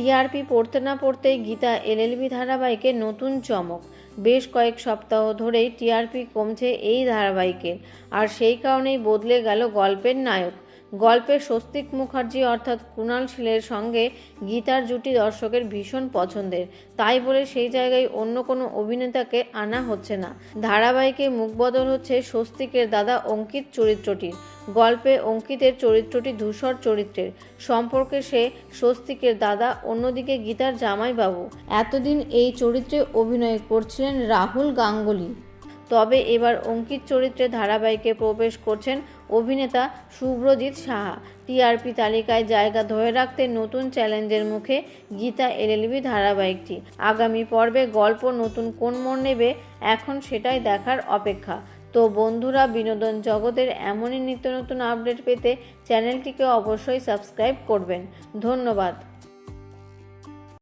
TRP পড়তে না পড়তেই গীতা এলএলবি ধারাবাহিকে নতুন চমক। বেশ কয়েক সপ্তাহ ধরেই টিআরপি কমছে এই ধারাবাহিকের আর সেই কারণেই বদলে গেল গল্পের নায়ক। গল্পের স্বস্তিক মুখার্জি অর্থাৎ কুণাল শীলের সঙ্গে গীতার জুটি দর্শকের ভীষণ পছন্দের। তাই বলে সেই জায়গায় অন্য কোনো অভিনেতাকে আনা হচ্ছে না। ধারাবাহিকে মুখবদল হচ্ছে স্বস্তিকের দাদা অঙ্কিত চরিত্রটির। গল্পে অঙ্কিতের চরিত্রটি ধূসর চরিত্রের। সম্পর্কে সে স্বস্তিকের দাদা, অন্যদিকে গীতার জামাইবাবু। এতদিন এই চরিত্রে অভিনয় করছিলেন রাহুল গাঙ্গুলি। তবে এবার অঙ্কিত চরিত্রে ধারাবাহিকে প্রবেশ করছেন অভিনেতা শুভ্রজিৎ সাহা। টিআরপি তালিকায় জায়গা ধরে রাখতে নতুন চ্যালেঞ্জের মুখে গীতা এলএলবি ধারাবাহিকটি। আগামী পর্বে গল্প নতুন কোন মোড় নেবে, এখন সেটাই দেখার অপেক্ষা। তো বন্ধুরা বিনোদন জগতের এমনই নিত্য নতুন আপডেট পেতে চ্যানেলটিকে অবশ্যই সাবস্ক্রাইব করবেন। ধন্যবাদ।